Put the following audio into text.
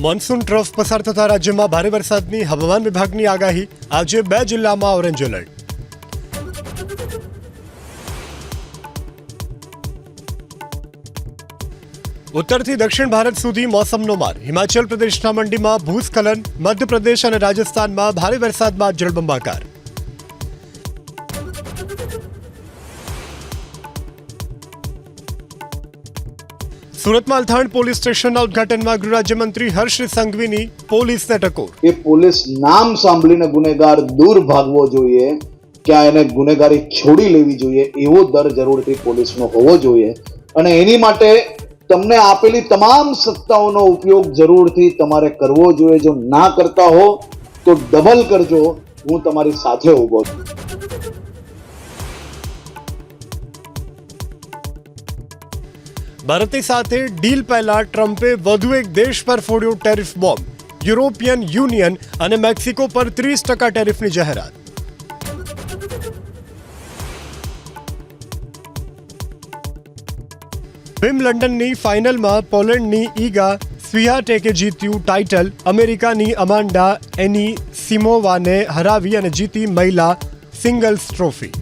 Monsoon trough પસાર થતા રાજ્યમાં ભારે વરસાદની હવામાન વિભાગની આગાહી. આજે બે જિલ્લામાં ઓરેન્જ એલર્ટ. ઉત્તરથી દક્ષિણ ભારત સુધી મોસમનો માર. હિમાચલ પ્રદેશના મંડીમાં ભૂસ્ખલન, મધ્યપ્રદેશ અને રાજસ્થાનમાં ભારે વરસાદમાં જળબંબાકાર. સુરતમાં અલથાણ પોલીસ સ્ટેશનના ઉદઘાટનમાં ગૃહ રાજ્યમંત્રી હર્ષ સંઘવીની પોલીસને ટકોર. એ પોલીસ નામ સાંભળીને ગુનેગાર દૂર ભાગવો જોઈએ, ક્યાં એને ગુનેગારી છોડી લેવી જોઈએ, એવો દર જરૂરથી પોલીસનો હોવો જોઈએ. અને એની માટે તમને આપેલી તમામ સત્તાઓનો ઉપયોગ જરૂરથી તમારે કરવો જોઈએ. જો ના કરતા હો, તો ડબલ કરજો. હું તમારી સાથે ઊભો છું. ભારતની સાથે ડીલ પહેલા ટ્રમ્પે વધુ એક દેશ પર ફોડ્યો ટેરિફ બોમ્બ, યુરોપિયન યુનિયન અને મેક્સિકો પર ત્રીસ ટકા ટેરિફની જાહેરાત. વિમ્બલ્ડનની ફાઇનલમાં પોલેન્ડની ઈગા સ્વિયાટેકે જીત્યું ટાઇટલ, અમેરિકાની અમાન્ડા એની સિમોવાને હરાવી અને જીતી મહિલા સિંગલ્સ ટ્રોફી.